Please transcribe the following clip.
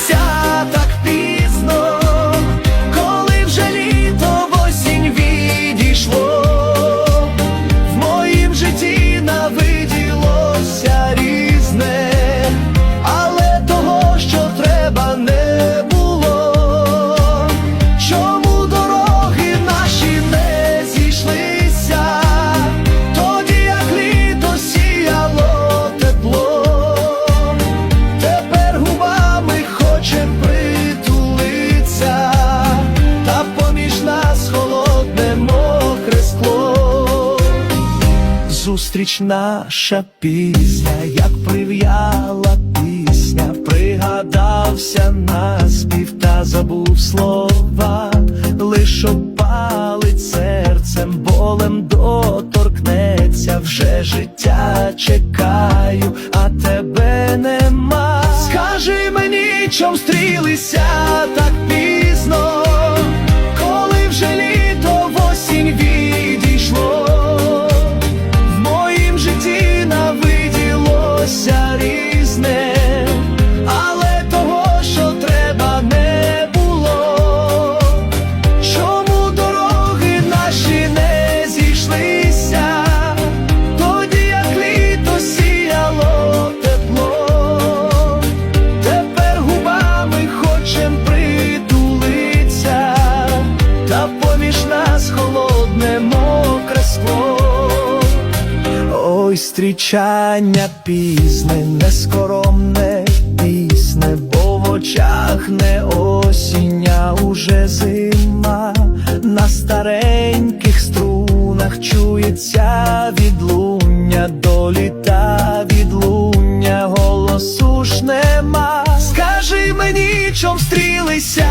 зустрілися Зустріч наша пісня, як прив'яла пісня, пригадався наспів та забув слова, лиш опалить серцем, болем доторкнеться, вже життя чекаю, а тебе нема. Скажи мені, чом стрілися поміж нас холодне мокре скло, ой, стрічання пізне, нескоромне пісне, бо в очах не осіння уже зима, на стареньких струнах чується відлуння доліта відлуння голосу ж нема. Скажи мені, чом стрілися.